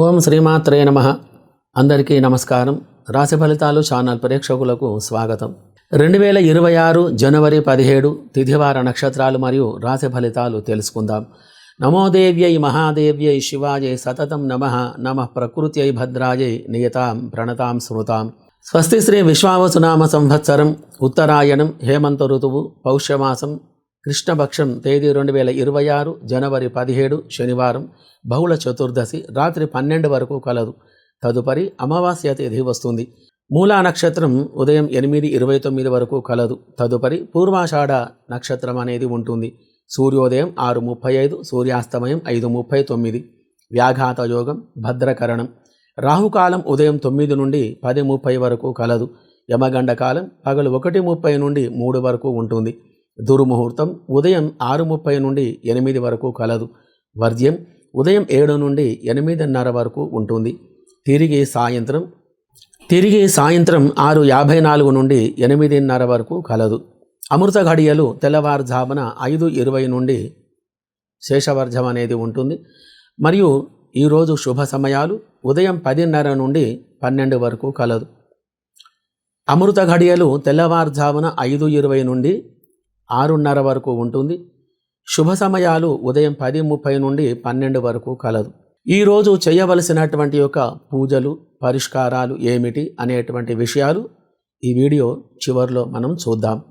ఓం శ్రీమాత్రే నమ. అందరికీ నమస్కారం. రాశి ఫలితాలు ఛానల్ ప్రేక్షకులకు స్వాగతం. రెండు వేల ఇరవై ఆరు జనవరి పదిహేడు తిథివార నక్షత్రాలు మరియు రాశి ఫలితాలు తెలుసుకుందాం. నమోదేవ్యై మహాదేవ్యై శివాయై సతతం నమ. నమ ప్రకృత్యై భద్రాయై నియతాం ప్రణతాం శృతాం స్వస్తి శ్రీ విశ్వావసునామ సంవత్సరం ఉత్తరాయణం హేమంత ఋతువు పౌష్యమాసం కృష్ణపక్షం తేదీ రెండు వేల ఇరవై ఆరు జనవరి పదిహేడు శనివారం బహుళ చతుర్దశి రాత్రి పన్నెండు వరకు కలదు. తదుపరి అమావాస్య తేదీ వస్తుంది. మూలా నక్షత్రం ఉదయం ఎనిమిది ఇరవై తొమ్మిది వరకు కలదు. తదుపరి పూర్వాషాఢ నక్షత్రం అనేది ఉంటుంది. సూర్యోదయం ఆరు ముప్పై ఐదు సూర్యాస్తమయం ఐదు ముప్పై తొమ్మిది. వ్యాఘాత యోగం భద్రకరణం. రాహుకాలం ఉదయం తొమ్మిది నుండి పది ముప్పై వరకు కలదు. యమగండ కాలం పగలు ఒకటి ముప్పై నుండి మూడు వరకు ఉంటుంది. దుర్ముహూర్తం ఉదయం ఆరు ముప్పై నుండి ఎనిమిది వరకు కలదు. వర్జ్యం ఉదయం ఏడు నుండి ఎనిమిదిన్నర వరకు ఉంటుంది. తిరిగి సాయంత్రం తిరిగి సాయంత్రం ఆరు యాభై నాలుగు నుండి ఎనిమిదిన్నర వరకు కలదు. అమృత ఘడియలు తెల్లవారుజామున ఐదు ఇరవై నుండి శేషవర్జం అనేది ఉంటుంది. మరియు ఈరోజు శుభ సమయాలు ఉదయం పదిన్నర నుండి పన్నెండు వరకు కలదు. అమృత ఘడియలు తెల్లవారుజామున ఐదు ఇరవై నుండి ఆరున్నర వరకు ఉంటుంది. శుభ సమయాలు ఉదయం పది ముప్పై నుండి పన్నెండు వరకు కలదు. ఈరోజు చేయవలసినటువంటి యొక్క పూజలు పరిష్కారాలు ఏమిటి అనేటువంటి విషయాలు ఈ వీడియో చివరిలో మనం చూద్దాం.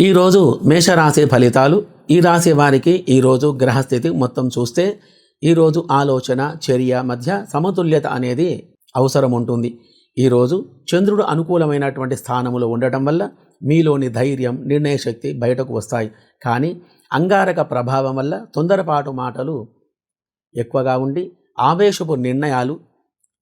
ఈరోజు మేషరాశి ఫలితాలు. ఈ రాశి వారికి ఈరోజు గ్రహస్థితి మొత్తం చూస్తే ఈరోజు ఆలోచన చర్య మధ్య సమతుల్యత అనేది అవసరం ఉంటుంది ఈరోజు చంద్రుడు అనుకూలమైనటువంటి స్థానములో ఉండటం వల్ల మీలోని ధైర్యం నిర్ణయశక్తి బయటకు వస్తాయి. కానీ అంగారక ప్రభావం వల్ల తొందరపాటు మాటలు ఎక్కువగా ఉండి ఆవేశపు నిర్ణయాలు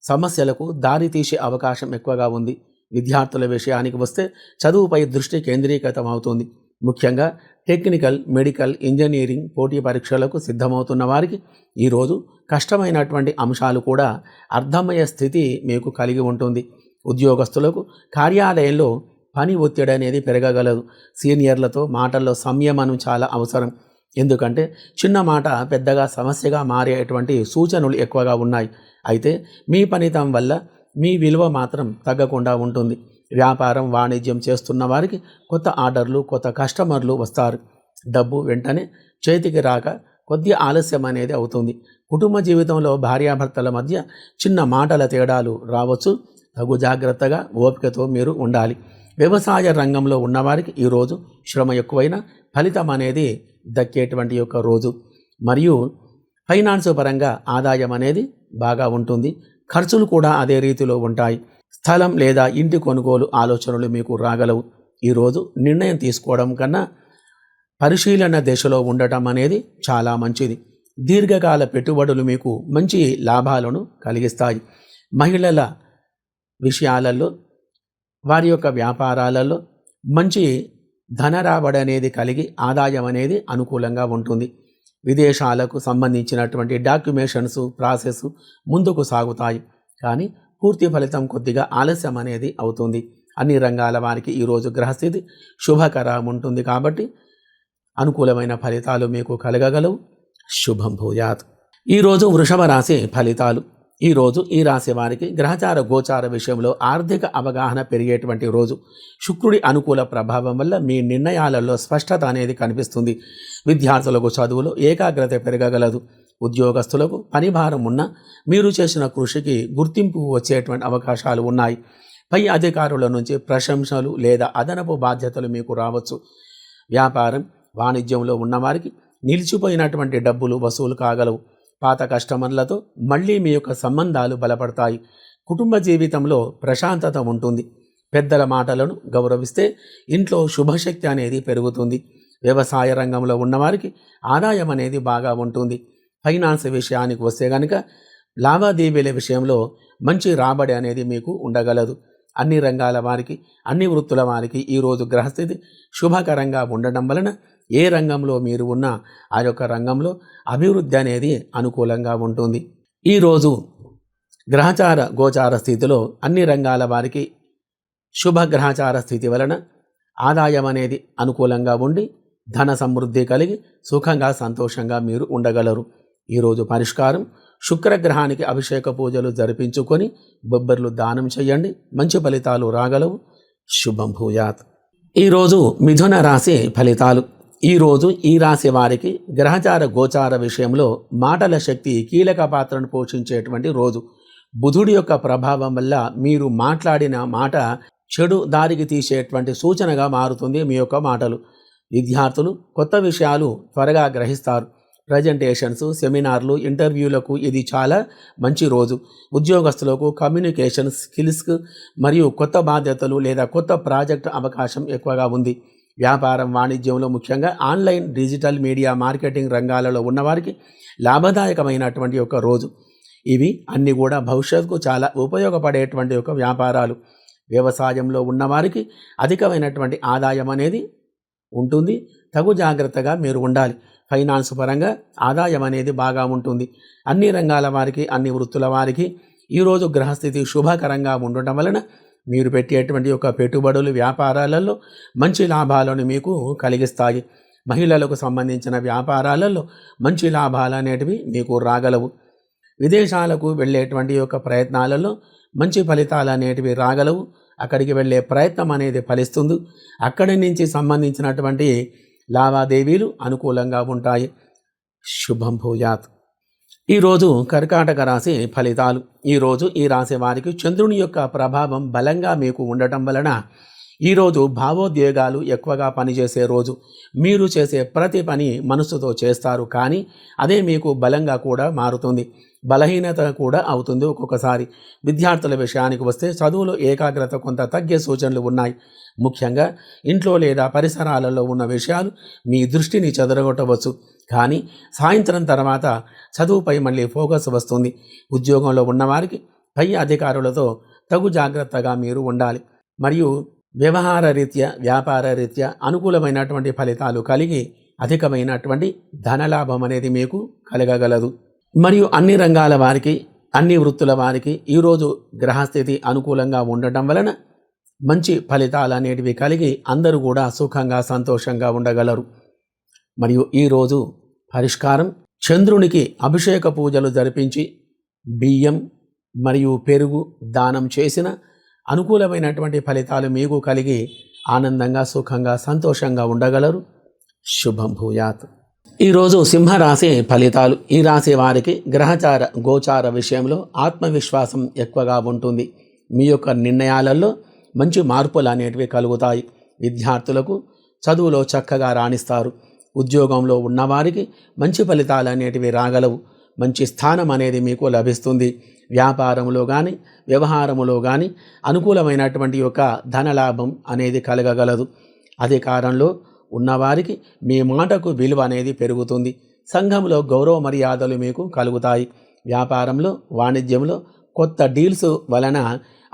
సమస్యలకు దారి తీసే అవకాశం ఎక్కువగా ఉంది. విద్యార్థుల విషయానికి వస్తే చదువుపై దృష్టి కేంద్రీకృతం అవుతుంది ముఖ్యంగా టెక్నికల్ మెడికల్ ఇంజనీరింగ్ పోటీ పరీక్షలకు సిద్ధమవుతున్న వారికి ఈరోజు కష్టమైనటువంటి అంశాలు కూడా అర్థమయ్యే స్థితి మీకు కలిగి ఉంటుంది. ఉద్యోగస్తులకు కార్యాలయంలో పని ఒత్తిడి అనేది పెరగగలదు. సీనియర్లతో మాటల్లో సంయమనం చాలా అవసరం. ఎందుకంటే చిన్న మాట పెద్దగా సమస్యగా మారేటువంటి సూచనలు ఎక్కువగా ఉన్నాయి. అయితే మీ పనితం వల్ల మీ విలువ మాత్రం తగ్గకుండా ఉంటుంది. వ్యాపారం వాణిజ్యం చేస్తున్న వారికి కొత్త ఆర్డర్లు కొత్త కస్టమర్లు వస్తారు. డబ్బు వెంటనే చేతికి రాక కొద్ది ఆలస్యం అనేది అవుతుంది. కుటుంబ జీవితంలో భార్యాభర్తల మధ్య చిన్న మాటల తేడాలు రావచ్చు. తగు జాగ్రత్తగా ఓపికతో మీరు ఉండాలి. వ్యవసాయ రంగంలో ఉన్నవారికి ఈరోజు శ్రమ ఎక్కువైన ఫలితం అనేది దక్కేటువంటి యొక్క రోజు. మరియు ఫైనాన్స్ పరంగా ఆదాయం అనేది బాగా ఉంటుంది. ఖర్చులు కూడా అదే రీతిలో ఉంటాయి. స్థలం లేదా ఇంటి కొనుగోలు ఆలోచనలు మీకు రాగలవు. ఈరోజు నిర్ణయం తీసుకోవడం కన్నా పరిశీలన దశలో ఉండటం అనేది చాలా మంచిది. దీర్ఘకాల పెట్టుబడులు మీకు మంచి లాభాలను కలిగిస్తాయి. మహిళల విషయాలలో వారి యొక్క వ్యాపారాలలో మంచి ధన రాబడి అనేది కలిగి ఆదాయం అనేది అనుకూలంగా ఉంటుంది. విదేశాలకు సంబంధించినటువంటి డాక్యుమేషన్స్ ప్రాసెస్ ముందుకు సాగుతాయి. కానీ పూర్తి ఫలితం కొద్దిగా ఆలస్యం అనేది అవుతుంది. అన్ని రంగాల వారికి ఈరోజు గ్రహస్థితి శుభకరం ఉంటుంది కాబట్టి అనుకూలమైన ఫలితాలు మీకు కలగగలవు. శుభం భూయాత్. ఈరోజు వృషభ రాశి ఫలితాలు. ఈరోజు ఈ రాశి వారికి గ్రహచార గోచార విషయంలో ఆర్థిక అవగాహన పెరిగేటువంటి రోజు. శుక్రుడి అనుకూల ప్రభావం వల్ల మీ నిర్ణయాలలో స్పష్టత అనేది కనిపిస్తుంది. విద్యార్థులకు చదువులో ఏకాగ్రత పెరగగలదు. ఉద్యోగస్తులకు పని భారం మీరు చేసిన కృషికి గుర్తింపు వచ్చేటువంటి అవకాశాలు ఉన్నాయి. పై అధికారుల నుంచి ప్రశంసలు లేదా అదనపు బాధ్యతలు మీకు రావచ్చు. వ్యాపారం వాణిజ్యంలో ఉన్నవారికి నిలిచిపోయినటువంటి డబ్బులు వసూలు కాగలవు. పాత కస్టమర్లతో మళ్ళీ మీ యొక్క సంబంధాలు బలపడతాయి. కుటుంబ జీవితంలో ప్రశాంతత ఉంటుంది. పెద్దల మాటలను గౌరవిస్తే ఇంట్లో శుభశక్తి అనేది పెరుగుతుంది. వ్యవసాయ రంగంలో ఉన్నవారికి ఆదాయం అనేది బాగా ఉంటుంది. ఫైనాన్స్ విషయానికి వస్తే కనుక లావాదేవీల విషయంలో మంచి రాబడి అనేది మీకు ఉండగలదు. అన్ని రంగాల వారికి అన్ని వృత్తుల వారికి ఈరోజు గ్రహస్థితి శుభకరంగా ఉండడం వలన ఏ రంగంలో మీరు ఉన్నా ఆ యొక్క రంగంలో అభివృద్ధి అనేది అనుకూలంగా ఉంటుంది. ఈరోజు గ్రహచార గోచార స్థితిలో అన్ని రంగాల వారికి శుభ గ్రహచార స్థితి వలన ఆదాయం అనేది అనుకూలంగా ఉండి ధన సమృద్ధి కలిగి సుఖంగా సంతోషంగా మీరు ఉండగలరు. ఈరోజు పరిష్కారం. శుక్రగ్రహానికి అభిషేక పూజలు జరిపించుకొని బొబ్బర్లు దానం చేయండి. మంచి ఫలితాలు రాగలవు. శుభం భూయాత్. ఈరోజు మిథున రాశి ఫలితాలు. ఈరోజు ఈ రాశి వారికి గ్రహచార గోచార విషయంలో మాటల శక్తి కీలక పాత్రను పోషించేటువంటి రోజు. బుధుడి యొక్క ప్రభావం వల్ల మీరు మాట్లాడిన మాట చెడు దారికి తీసేటువంటి సూచనగా మారుతుంది మీ యొక్క మాటలు. విద్యార్థులు కొత్త విషయాలు త్వరగా గ్రహిస్తారు. ప్రజెంటేషన్స్ సెమినార్లు ఇంటర్వ్యూలకు ఇది చాలా మంచి రోజు. ఉద్యోగస్తులకు కమ్యూనికేషన్ స్కిల్స్కు మరియు కొత్త బాధ్యతలు లేదా కొత్త ప్రాజెక్ట్ అవకాశం ఎక్కువగా ఉంది. వ్యాపారం వాణిజ్యంలో ముఖ్యంగా ఆన్లైన్ డిజిటల్ మీడియా మార్కెటింగ్ రంగాలలో ఉన్నవారికి లాభదాయకమైనటువంటి ఒక రోజు. ఇవి అన్నీ కూడా భవిష్యత్తుకు చాలా ఉపయోగపడేటువంటి ఒక వ్యాపారాలు. వ్యవసాయంలో ఉన్నవారికి అధికమైనటువంటి ఆదాయం అనేది ఉంటుంది. తగు జాగ్రత్తగా మీరు ఉండాలి. ఫైనాన్స్ పరంగా ఆదాయం అనేది బాగా ఉంటుంది. అన్ని రంగాల వారికి అన్ని వృత్తుల వారికి ఈరోజు గ్రహస్థితి శుభకరంగా ఉండటం వలన మీరు పెట్టేటువంటి యొక్క పెట్టుబడులు వ్యాపారాలలో మంచి లాభాలను మీకు కలిగిస్తాయి. మహిళలకు సంబంధించిన వ్యాపారాలలో మంచి లాభాలు అనేటివి మీకు రాగలవు. విదేశాలకు వెళ్ళేటువంటి యొక్క ప్రయత్నాలలో మంచి ఫలితాలు అనేటివి రాగలవు. అక్కడికి వెళ్ళే ప్రయత్నం అనేది ఫలిస్తుంది. అక్కడి నుంచి సంబంధించినటువంటి లావాదేవీలు అనుకూలంగా ఉంటాయి. శుభం భూయాత్. ఈరోజు కర్కాటక రాశి ఫలితాలు. ఈరోజు ఈ రాశి వారికి చంద్రుని యొక్క ప్రభావం బలంగా మీకు ఉండటం వలన ఈరోజు భావోద్వేగాలు ఎక్కువగా పనిచేసే రోజు. మీరు చేసే ప్రతి పని మనసుతో చేస్తారు కానీ అదే మీకు బలంగా కూడా మారుతుంది. బలహీనత కూడా అవుతుంది ఒక్కొక్కసారి. విద్యార్థుల విషయానికి వస్తే చదువులో ఏకాగ్రత కొంత తగ్గే సూచనలు ఉన్నాయి. ముఖ్యంగా ఇంట్లో లేదా పరిసరాలలో ఉన్న విషయాలు మీ దృష్టిని చెదరగొట్టవచ్చు. కానీ సాయంత్రం తర్వాత చదువుపై మళ్ళీ ఫోకస్ వస్తుంది. ఉద్యోగంలో ఉన్నవారికి పై అధికారులతో తగు జాగ్రత్తగా మీరు ఉండాలి. మరియు వ్యవహార రీత్యా వ్యాపార రీత్యా అనుకూలమైనటువంటి ఫలితాలు కలిగి అధికమైనటువంటి ధనలాభం అనేది మీకు కలగగలదు. మరియు అన్ని రంగాల వారికి అన్ని వృత్తుల వారికి ఈరోజు గ్రహస్థితి అనుకూలంగా ఉండటం వలన మంచి ఫలితాలు అనేటివి కలిగి అందరూ కూడా సుఖంగా సంతోషంగా ఉండగలరు. మరియు ఈరోజు పరిష్కారం చంద్రునికి అభిషేక పూజలు జరిపించి బియ్యం మరియు పెరుగు దానం చేసిన అనుకూలమైనటువంటి ఫలితాలు మీకు కలిగి ఆనందంగా సుఖంగా సంతోషంగా ఉండగలరు. శుభం భూయాత్. ఈరోజు సింహరాశి ఫలితాలు. ఈ రాశి వారికి గ్రహచార గోచార విషయంలో ఆత్మవిశ్వాసం ఎక్కువగా ఉంటుంది. మీ యొక్క నిర్ణయాలలో మంచి మార్పులు అనేటివి కలుగుతాయి. విద్యార్థులకు చదువులో చక్కగా రాణిస్తారు. ఉద్యోగంలో ఉన్నవారికి మంచి ఫలితాలు అనేటివి రాగలవు. మంచి స్థానం అనేది మీకు లభిస్తుంది. వ్యాపారంలో కానీ వ్యవహారములో కానీ అనుకూలమైనటువంటి యొక్క ధనలాభం అనేది కలగగలదు. అధికారంలో ఉన్నవారికి మీ మాటకు విలువ అనేది పెరుగుతుంది. సంఘంలో గౌరవ మర్యాదలు మీకు కలుగుతాయి. వ్యాపారంలో వాణిజ్యంలో కొత్త డీల్స్ వలన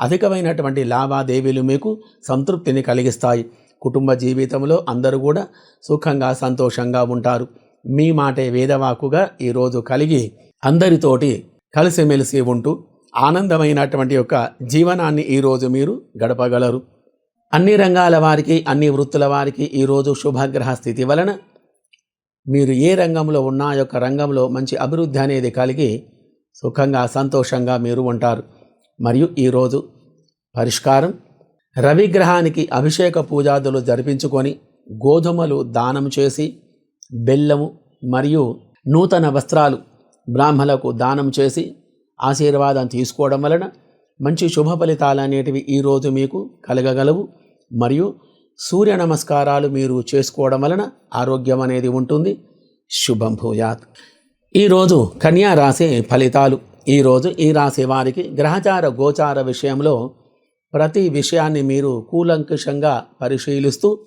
అధికమైనటువంటి లావాదేవీలు మీకు సంతృప్తిని కలిగిస్తాయి. కుటుంబ జీవితంలో అందరూ కూడా సుఖంగా సంతోషంగా ఉంటారు. మీ మాటే వేదవాకుగా ఈరోజు కలిగి అందరితోటి కలిసిమెలిసి ఉంటూ ఆనందమైనటువంటి యొక్క జీవనాన్ని ఈరోజు మీరు గడపగలరు. అన్ని రంగాల వారికి అన్ని వృత్తుల వారికి ఈరోజు శుభగ్రహ స్థితి వలన మీరు ఏ రంగంలో ఉన్న యొక్క రంగంలో మంచి అభివృద్ధి అనేది కలిగి సుఖంగా సంతోషంగా మీరు ఉంటారు. మరియు ఈరోజు పరిష్కారం రవిగ్రహానికి అభిషేక పూజాదులు జరిపించుకొని గోధుమలు దానం చేసి బెల్లము మరియు నూతన వస్త్రాలు బ్రాహ్మలకు దానం చేసి ఆశీర్వాదం తీసుకోవడం వలన మంచి శుభ ఫలితాలు అనేటివి ఈరోజు మీకు కలగగలవు. మరియు సూర్య నమస్కారాలు మీరు చేసుకోవడం వలన ఆరోగ్యం అనేది ఉంటుంది. శుభం భూయాత్. ఈరోజు కన్యా రాశి ఫలితాలు. ఈరోజు ఈ రాశి వారికి గ్రహచార గోచార విషయంలో ప్రతి విషయాన్ని మీరు కూలంకుషంగా పరిశీలిస్తూ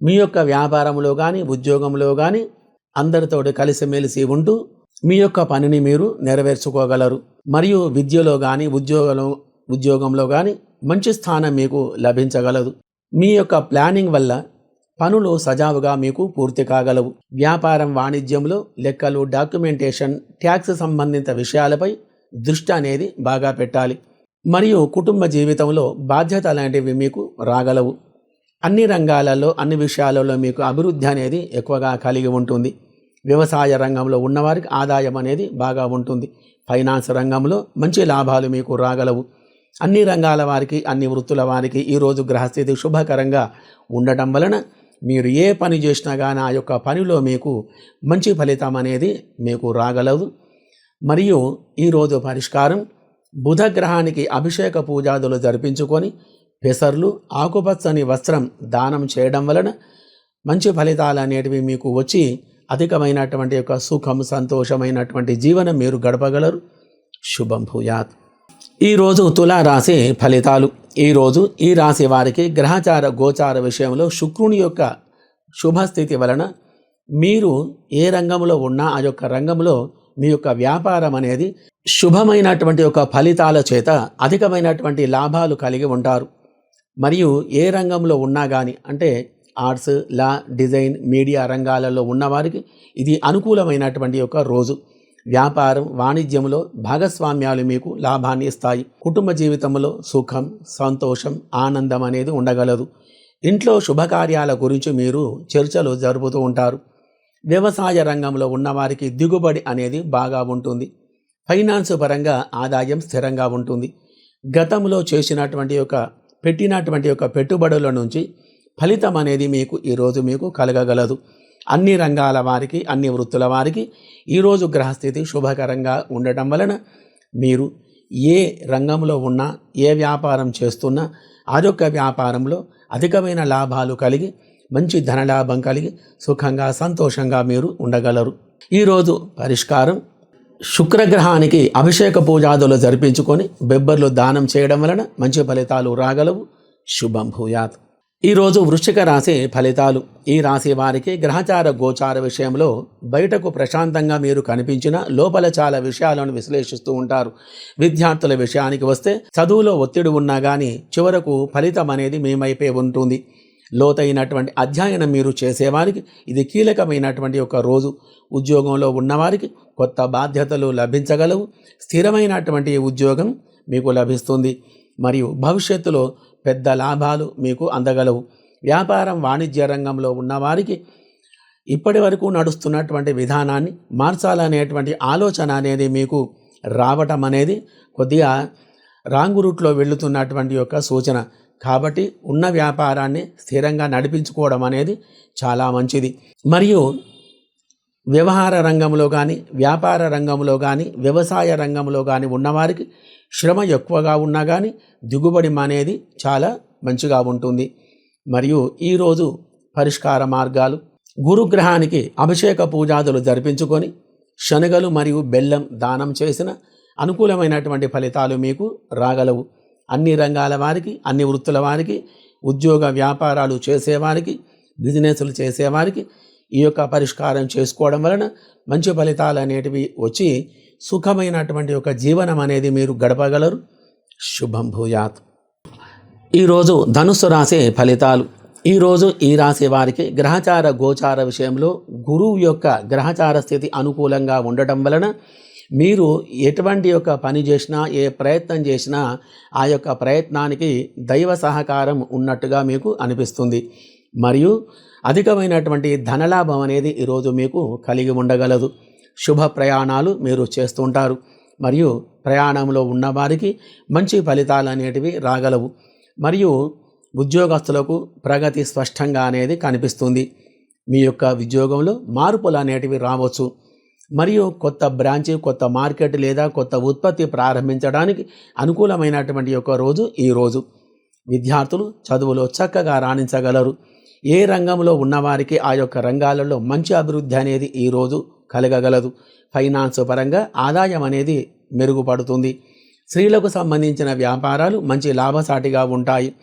మీ యొక్క వ్యాపారంలో కానీ ఉద్యోగంలో కానీ అందరితో కలిసిమెలిసి ఉంటూ మీ యొక్క పనిని మీరు నెరవేర్చుకోగలరు. మరియు విద్యలో కానీ ఉద్యోగంలో ఉద్యోగంలో కానీ మంచి స్థానం మీకు లభించగలదు. మీ యొక్క ప్లానింగ్ వల్ల పనులు సజావుగా మీకు పూర్తి కాగలవు. వ్యాపారం వాణిజ్యంలో లెక్కలు డాక్యుమెంటేషన్ ట్యాక్స్ సంబంధిత విషయాలపై దృష్టి అనేది బాగా పెట్టాలి. మరియు కుటుంబ జీవితంలో బాధ్యత లాంటివి మీకు రాగలవు. అన్ని రంగాలలో అన్ని విషయాలలో మీకు అభివృద్ధి అనేది ఎక్కువగా కలిగి ఉంటుంది. వ్యవసాయ రంగంలో ఉన్నవారికి ఆదాయం అనేది బాగా ఉంటుంది. ఫైనాన్స్ రంగంలో మంచి లాభాలు మీకు రాగలవు. అన్ని రంగాల వారికి అన్ని వృత్తుల వారికి ఈరోజు గ్రహస్థితి శుభకరంగా ఉండటం వలన మీరు ఏ పని చేసినా కానీ ఆ యొక్క పనిలో మీకు మంచి ఫలితం అనేది మీకు రాగలదు మరియు ఈరోజు పరిష్కారం బుధ గ్రహానికి అభిషేక పూజాదులు జరిపించుకొని పెసర్లు ఆకుపచ్చని వస్త్రం దానం చేయడం వలన మంచి ఫలితాలు అనేటివి మీకు వచ్చి అధికమైనటువంటి యొక్క సుఖం సంతోషమైనటువంటి జీవనం మీరు గడపగలరు. శుభం భూయాత్. ఈరోజు తులారాశి ఫలితాలు. ఈరోజు ఈ రాశి వారికి గ్రహచార గోచార విషయంలో శుక్రుని యొక్క శుభస్థితి వలన మీరు ఏ రంగంలో ఉన్నా ఆ యొక్క రంగంలో మీ యొక్క వ్యాపారం అనేది శుభమైనటువంటి యొక్క ఫలితాల చేత అధికమైనటువంటి లాభాలు కలిగి ఉంటారు. మరియు ఏ రంగంలో ఉన్నా కానీ అంటే ఆర్ట్స్ లా డిజైన్ మీడియా రంగాలలో ఉన్నవారికి ఇది అనుకూలమైనటువంటి ఒక రోజు. వ్యాపారం వాణిజ్యంలో భాగస్వామ్యాలు మీకు లాభాన్ని ఇస్తాయి. కుటుంబ జీవితంలో సుఖం సంతోషం ఆనందం అనేది ఉండగలదు. ఇంట్లో శుభకార్యాల గురించి మీరు చర్చలు జరుపుతూ ఉంటారు. వ్యవసాయ రంగంలో ఉన్నవారికి దిగుబడి అనేది బాగా ఉంటుంది. ఫైనాన్స్ పరంగా ఆదాయం స్థిరంగా ఉంటుంది. గతంలో చేసినటువంటి యొక్క పెట్టినటువంటి యొక్క పెట్టుబడుల నుంచి ఫలితం అనేది మీకు ఈరోజు మీకు కలగగలదు. అన్ని రంగాల వారికి అన్ని వృత్తుల వారికి ఈరోజు గ్రహస్థితి శుభకరంగా ఉండటం వలన మీరు ఏ రంగంలో ఉన్నా ఏ వ్యాపారం చేస్తున్నా ఆ యొక్క వ్యాపారంలో అధికమైన లాభాలు కలిగి మంచి ధనలాభం కలిగి సుఖంగా సంతోషంగా మీరు ఉండగలరు. ఈరోజు పరిష్కారం శుక్రగ్రహానికి అభిషేక పూజాదులు జరిపించుకొని బెబ్బర్లు దానం చేయడం వలన మంచి ఫలితాలు రాగలవు. శుభం భూయాత్. ఈరోజు వృశ్చిక రాశి ఫలితాలు. ఈ రాశి వారికి గ్రహచార గోచార విషయంలో బయటకు ప్రశాంతంగా మీరు కనిపించిన లోపల చాలా విషయాలను విశ్లేషిస్తూ ఉంటారు. విద్యార్థుల విషయానికి వస్తే చదువులో ఒత్తిడి ఉన్నా కానీ చివరకు ఫలితం అనేది మేమైపే ఉంటుంది. లోతైనటువంటి అధ్యయనం మీరు చేసేవారికి ఇది కీలకమైనటువంటి ఒక రోజు. ఉద్యోగంలో ఉన్నవారికి కొత్త బాధ్యతలు లభించగలవు. స్థిరమైనటువంటి ఉద్యోగం మీకు లభిస్తుంది. మరియు భవిష్యత్తులో పెద్ద లాభాలు మీకు అందగలవు. వ్యాపారం వాణిజ్య రంగంలో ఉన్నవారికి ఇప్పటి వరకు నడుస్తున్నటువంటి విధానాన్ని మార్చాలనేటువంటి ఆలోచన అనేది మీకు రావటం అనేది కొద్దిగా రాంగు రూట్లో వెళుతున్నటువంటి యొక్క సూచన. కాబట్టి ఉన్న వ్యాపారాన్ని స్థిరంగా నడిపించుకోవడం అనేది చాలా మంచిది. మరియు వ్యవహార రంగంలో కానీ వ్యాపార రంగంలో కానీ వ్యవసాయ రంగంలో కానీ ఉన్నవారికి శ్రమ ఎక్కువగా ఉన్నా కానీ దిగుబడి అనేది చాలా మంచిగా ఉంటుంది. మరియు ఈరోజు పరిష్కార మార్గాలు గురుగ్రహానికి అభిషేక పూజాదులు జరిపించుకొని శనగలు మరియు బెల్లం దానం చేసిన అనుకూలమైనటువంటి ఫలితాలు మీకు రాగలవు. అన్ని రంగాల వారికి అన్ని వృత్తుల వారికి ఉద్యోగ వ్యాపారాలు చేసేవారికి బిజినెస్లు చేసేవారికి ఈ యొక్క పరిష్కారం చేసుకోవడం వలన మంచి ఫలితాలు అనేటివి వచ్చి సుఖమైనటువంటి ఒక జీవనం అనేది మీరు గడపగలరు. శుభం భూయాత్. ఈరోజు ధనుస్సు రాసే ఫలితాలు. ఈరోజు ఈ రాశి వారికి గ్రహచార గోచార విషయంలో గురువు యొక్క గ్రహచార స్థితి అనుకూలంగా ఉండటం వలన మీరు ఎటువంటి యొక్క పని చేసినా ఏ ప్రయత్నం చేసినా ఆ యొక్క ప్రయత్నానికి దైవ సహకారం ఉన్నట్టుగా మీకు అనిపిస్తుంది. మరియు అధికమైనటువంటి ధనలాభం అనేది ఈరోజు మీకు కలిగి ఉండగలదు. శుభ ప్రయాణాలు మీరు చేస్తుంటారు మరియు ప్రయాణంలో ఉన్నవారికి మంచి ఫలితాలు అనేటివి రాగలవు. మరియు ఉద్యోగస్తులకు ప్రగతి స్పష్టంగా అనేది కనిపిస్తుంది. మీ యొక్క ఉద్యోగంలో మార్పులు అనేటివి రావచ్చు. మరియు కొత్త బ్రాంచ్ కొత్త మార్కెట్ లేదా కొత్త ఉత్పత్తి ప్రారంభించడానికి అనుకూలమైనటువంటి ఒక రోజు ఈ రోజు. విద్యార్థులు చదువులో చక్కగా రాణించగలరు. ఏ రంగంలో ఉన్నవారికి ఆ యొక్క రంగాలలో మంచి అభివృద్ధి అనేది ఈరోజు కలగగలదు. ఫైనాన్స్ పరంగా ఆదాయం అనేది మెరుగుపడుతుంది. స్త్రీలకు సంబంధించిన వ్యాపారాలు మంచి లాభసాటిగా ఉంటాయి.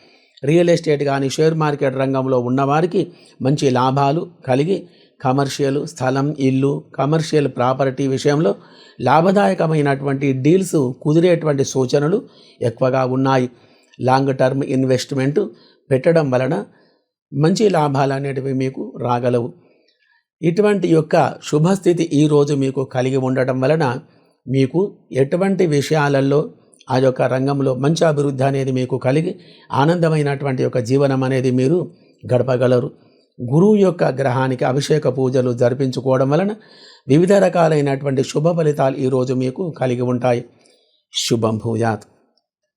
రియల్ ఎస్టేట్ కానీ షేర్ మార్కెట్ రంగంలో ఉన్నవారికి మంచి లాభాలు కలిగి కమర్షియల్ స్థలం ఇల్లు కమర్షియల్ ప్రాపర్టీ విషయంలో లాభదాయకమైనటువంటి డీల్స్ కుదిరేటువంటి సూచనలు ఎక్కువగా ఉన్నాయి. లాంగ్ టర్మ్ ఇన్వెస్ట్మెంట్ పెట్టడం వలన మంచి లాభాలు అనేటివి మీకు రాగలవు. ఇటువంటి యొక్క శుభస్థితి ఈరోజు మీకు కలిగి ఉండటం వలన మీకు ఎటువంటి విషయాలలో ఆ యొక్క రంగంలో మంచి అభివృద్ధి అనేది మీకు కలిగి ఆనందమైనటువంటి యొక్క జీవనం అనేది మీరు గడపగలరు. గురువు యొక్క గ్రహానికి అభిషేక పూజలు జరిపించుకోవడం వలన వివిధ రకాలైనటువంటి శుభ ఫలితాలు ఈరోజు మీకు కలిగి ఉంటాయి. శుభం భూయాత్.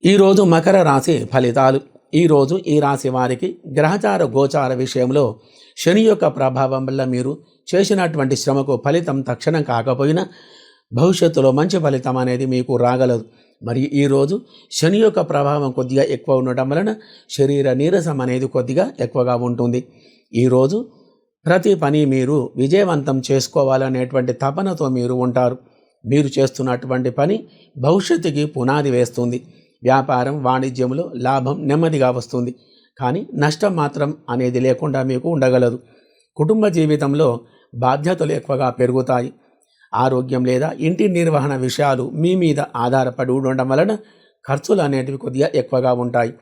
ఈరోజు మకర రాశి ఫలితాలు. ఈరోజు ఈ రాశి వారికి గ్రహచార గోచార విషయంలో శని యొక్క ప్రభావం వల్ల మీరు చేసినటువంటి శ్రమకు ఫలితం తక్షణం కాకపోయినా భవిష్యత్తులో మంచి ఫలితం అనేది మీకు రాగలదు. మరి ఈరోజు శని యొక్క ప్రభావం కొద్దిగా ఎక్కువ ఉండటం వలన శరీర నీరసం అనేది కొద్దిగా ఎక్కువగా ఉంటుంది. ఈరోజు ప్రతి పని మీరు విజయవంతం చేసుకోవాలనేటువంటి తపనతో మీరు ఉంటారు. మీరు చేస్తున్నటువంటి పని భవిష్యత్తుకి పునాది వేస్తుంది. వ్యాపారం వాణిజ్యంలో లాభం నెమ్మదిగా వస్తుంది. కానీ నష్టం మాత్రం అనేది లేకుండా మీకు ఉండగలదు. కుటుంబ జీవితంలో బాధ్యతలు ఎక్కువగా పెరుగుతాయి. ఆరోగ్యం లేదా ఇంటి నిర్వహణ విషయాలు మీ మీద ఆధారపడి ఉండడం వలన ఖర్చులు అనేటివి కొద్దిగా ఎక్కువగా ఉంటాయి.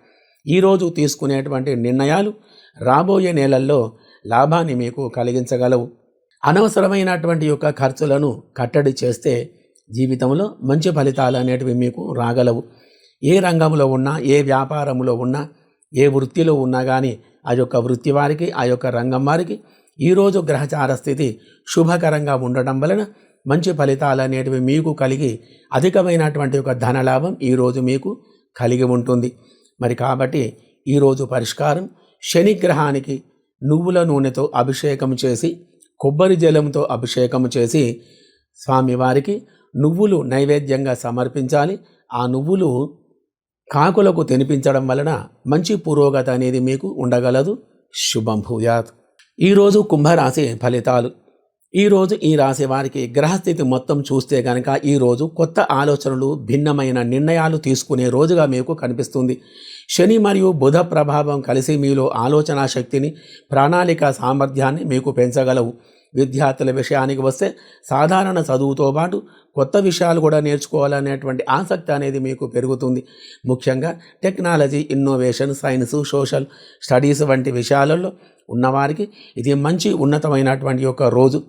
ఈరోజు తీసుకునేటువంటి నిర్ణయాలు రాబోయే నెలల్లో లాభాన్ని మీకు కలిగించగలవు. అనవసరమైనటువంటి యొక్క ఖర్చులను కట్టడి చేస్తే జీవితంలో మంచి ఫలితాలు అనేటివి మీకు రాగలవు. ఏ రంగంలో ఉన్నా ఏ వ్యాపారంలో ఉన్నా ఏ వృత్తిలో ఉన్నా కానీ ఆ యొక్క వృత్తి వారికి ఆ యొక్క రంగం వారికి ఈరోజు గ్రహచార స్థితి శుభకరంగా ఉండటం వలన మంచి ఫలితాలు అనేటివి మీకు కలిగి అధికమైనటువంటి ఒక ధనలాభం ఈరోజు మీకు కలిగి ఉంటుంది. మరి కాబట్టి ఈరోజు పరిష్కారం శనిగ్రహానికి నువ్వుల నూనెతో అభిషేకం చేసి కొబ్బరి జలంతో అభిషేకం చేసి స్వామివారికి నువ్వులు నైవేద్యంగా సమర్పించాలి. ఆ నువ్వులు కాకులకు తినిపించడం వలన మంచి పురోగతి అనేది మీకు ఉండగలదు. శుభం భూయాత్. ఈరోజు కుంభరాశి ఫలితాలు. ఈరోజు ఈ రాశి వారికి గ్రహస్థితి మొత్తం చూస్తే కనుక ఈరోజు కొత్త ఆలోచనలు భిన్నమైన నిర్ణయాలు తీసుకునే రోజుగా మీకు కనిపిస్తుంది. శని మరియు బుధ ప్రభావం కలిసి మీలో ఆలోచనా శక్తిని ప్రణాళిక సామర్థ్యాన్ని మీకు పెంచగలవు. విద్యార్థుల విషయానికి వస్తే సాధారణ చదువుతో పాటు కొత్త విషయాలు కూడా నేర్చుకోవాలనేటువంటి ఆసక్తి అనేది మీకు పెరుగుతుంది. ముఖ్యంగా technology innovation science social studies వంటి విషయాలలో ఉన్నవారికి ఇది మంచి ఉన్నతమైనటువంటి యొక్క రోజు.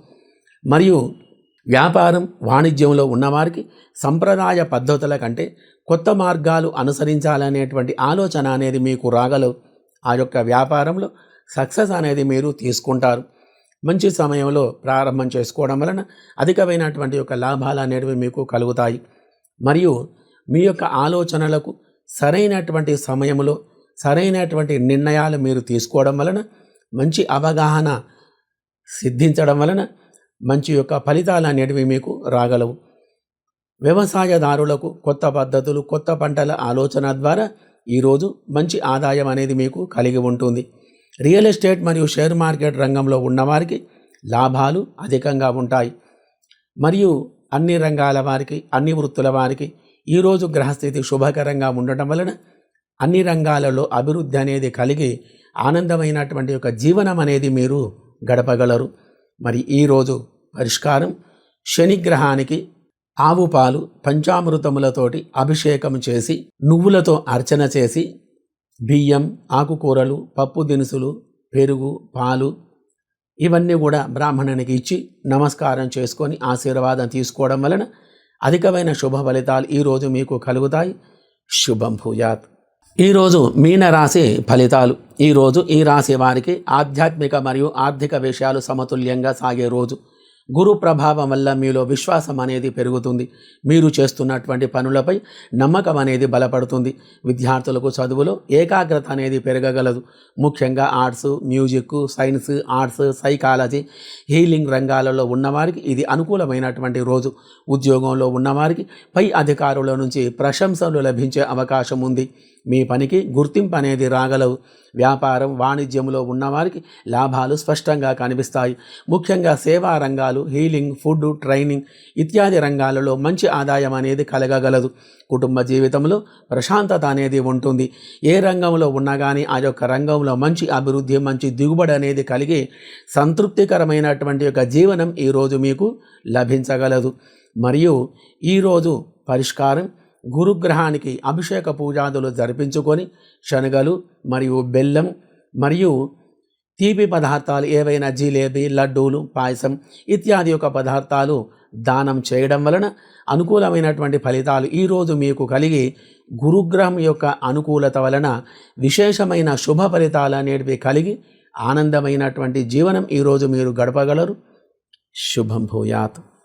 మరియు వ్యాపారం వాణిజ్యంలో ఉన్నవారికి సంప్రదాయ పద్ధతుల కంటే కొత్త మార్గాలు అనుసరించాలనేటువంటి ఆలోచన అనేది మీకు రాగలవు. ఆ యొక్క వ్యాపారంలో సక్సెస్ అనేది మీరు తీసుకుంటారు. మంచి సమయంలో ప్రారంభం చేసుకోవడం వలన అధికమైనటువంటి యొక్క లాభాలు అనేటివి మీకు కలుగుతాయి. మరియు మీ యొక్క ఆలోచనలకు సరైనటువంటి సమయంలో సరైనటువంటి నిర్ణయాలు మీరు తీసుకోవడం వలన మంచి అవగాహన సిద్ధించడం వలన మంచి యొక్క ఫలితాలు అనేటివి మీకు రాగలవు. వ్యవసాయదారులకు కొత్త పద్ధతులు కొత్త పంటల ఆలోచన ద్వారా ఈరోజు మంచి ఆదాయం అనేది మీకు కలిగి ఉంటుంది. రియల్ ఎస్టేట్ మరియు షేర్ మార్కెట్ రంగంలో ఉన్నవారికి లాభాలు అధికంగా ఉంటాయి. మరియు అన్ని రంగాల వారికి అన్ని వృత్తుల వారికి ఈరోజు గ్రహస్థితి శుభకరంగా ఉండటం వలన అన్ని రంగాలలో అభివృద్ధి అనేది కలిగి ఆనందమైనటువంటి యొక్క జీవనం అనేది మీరు గడపగలరు. మరి ఈరోజు పరిష్కారం శనిగ్రహానికి ఆవు పాలు పంచామృతములతోటి అభిషేకం చేసి నువ్వులతో అర్చన చేసి బియ్యం ఆకుకూరలు పప్పు దినుసులు పెరుగు పాలు ఇవన్నీ కూడా బ్రాహ్మణునికి ఇచ్చి నమస్కారం చేసుకొని ఆశీర్వాదం తీసుకోవడం వలన అధికమైన శుభ ఫలితాలు ఈరోజు మీకు కలుగుతాయి. శుభం భూయాత్. ఈరోజు మీన రాశి ఫలితాలు. ఈరోజు ఈ రాశి వారికి ఆధ్యాత్మిక మరియు ఆర్థిక విషయాలు సమతుల్యంగా సాగే రోజు. గురు ప్రభావం వల్ల మీలో విశ్వాసం అనేది పెరుగుతుంది. మీరు చేస్తున్నటువంటి పనులపై నమ్మకం అనేది బలపడుతుంది. విద్యార్థులకు చదువులో ఏకాగ్రత అనేది పెరగగలదు. ముఖ్యంగా arts music science arts psychology healing రంగాలలో ఉన్నవారికి ఇది అనుకూలమైనటువంటి రోజు. ఉద్యోగంలో ఉన్నవారికి పై అధికారుల నుంచి ప్రశంసలు లభించే అవకాశం ఉంది. మీ పనికి గుర్తింపు అనేది రాగలవు. వ్యాపారం వాణిజ్యంలో ఉన్నవారికి లాభాలు స్పష్టంగా కనిపిస్తాయి. ముఖ్యంగా సేవా రంగాలు హీలింగ్ ఫుడ్ ట్రైనింగ్ ఇత్యాది రంగాలలో మంచి ఆదాయం అనేది కలగగలదు. కుటుంబ జీవితంలో ప్రశాంతత అనేది ఉంటుంది. ఏ రంగంలో ఉన్నా కానీ ఆ యొక్క రంగంలో మంచి అభివృద్ధి మంచి దిగుబడి అనేది కలిగి సంతృప్తికరమైనటువంటి యొక్క జీవనం ఈరోజు మీకు లభించగలదు. మరియు ఈరోజు పరిష్కారం గురుగ్రహానికి అభిషేక పూజాదులు జరిపించుకొని శనగలు మరియు బెల్లం మరియు తీపి పదార్థాలు ఏవైనా జిలేబీ లడ్డూలు పాయసం ఇత్యాది యొక్క పదార్థాలు దానం చేయడం వలన అనుకూలమైనటువంటి ఫలితాలు ఈరోజు మీకు కలిగి గురుగ్రహం యొక్క అనుకూలత వలన విశేషమైన శుభ ఫలితాలు అనేటివి కలిగి ఆనందమైనటువంటి జీవనం ఈరోజు మీరు గడపగలరు. శుభం భూయాత్.